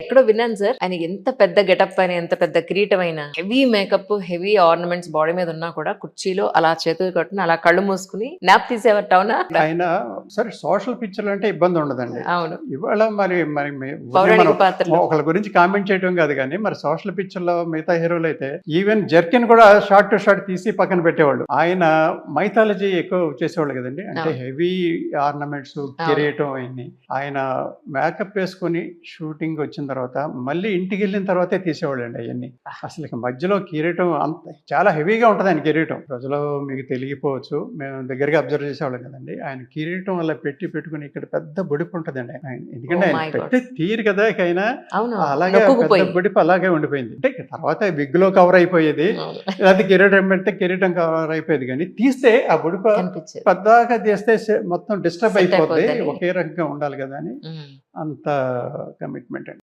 ఎక్కడో విన్నాను సార్. ఆయన ఎంత పెద్ద గెటప్ అయినా ఎంత పెద్ద కిరీటం అయినా heavy makeup heavy ornaments body మీద ఉన్నా కూడా కుర్చీలో అలా చేతులు కట్టుకుని అలా కళ్ళు మూసుకుని నాప్ తీసేవారు అవునా ఆయన సరే సోషల్ పిక్చర్లు అంటే ఇబ్బంది ఉండదండి. అవును. ఇవాళ మరి మరి ఒకళ్ళ గురించి కామెంట్ చేయడం కాదు కానీ మరి సోషల్ పిక్చర్లో మిగతా హీరోలు అయితే ఈవెన్ జర్కిన్ కూడా షార్ట్ టు షార్ట్ తీసి పక్కన పెట్టేవాళ్ళు. ఆయన మైథాలజీ ఎక్కువ చేసేవాళ్ళు కదండి. అంటే. హెవీ ఆర్నమెంట్స్ కిరీటం అయింది ఆయన మేకప్ వేసుకొని షూటింగ్ వచ్చిన తర్వాత మళ్ళీ ఇంటికి వెళ్ళిన తర్వాతే తీసేవాళ్ళు అండి అవన్నీ అసలు మధ్యలో కిరీటం అంత చాలా హెవీగా ఉంటుంది ఆయన కిరీటం. రోజులో మీకు తెలియకపోవచ్చు మేము దగ్గరగా అబ్జర్వ్ చేసేవాళ్ళం కదండి. ఆయన కిరీటం అలా పెట్టి పెట్టుకుని ఇక్కడ పెద్ద బొడిపు ఉంటుందండి. ఆయన ఎందుకంటే Oh ఆయన. పెట్టి తీరు కదా అవును అలాగే పెద్ద. బొడిపు అలాగే ఉండిపోయింది. అంటే తర్వాత విగ్లో కవర్ అయిపోయేది. అది కిరీటం పెడితే కిరీటం కవర్ అయిపోయేది. కానీ తీస్తే ఆ బొడిపు పెద్దగా చేస్తే సే- మొత్తం డిస్టర్బ్ అయిపోద్దని. ఒకే రకంగా ఉండాలి కదా అని. అంత కమిట్మెంట్ అండి.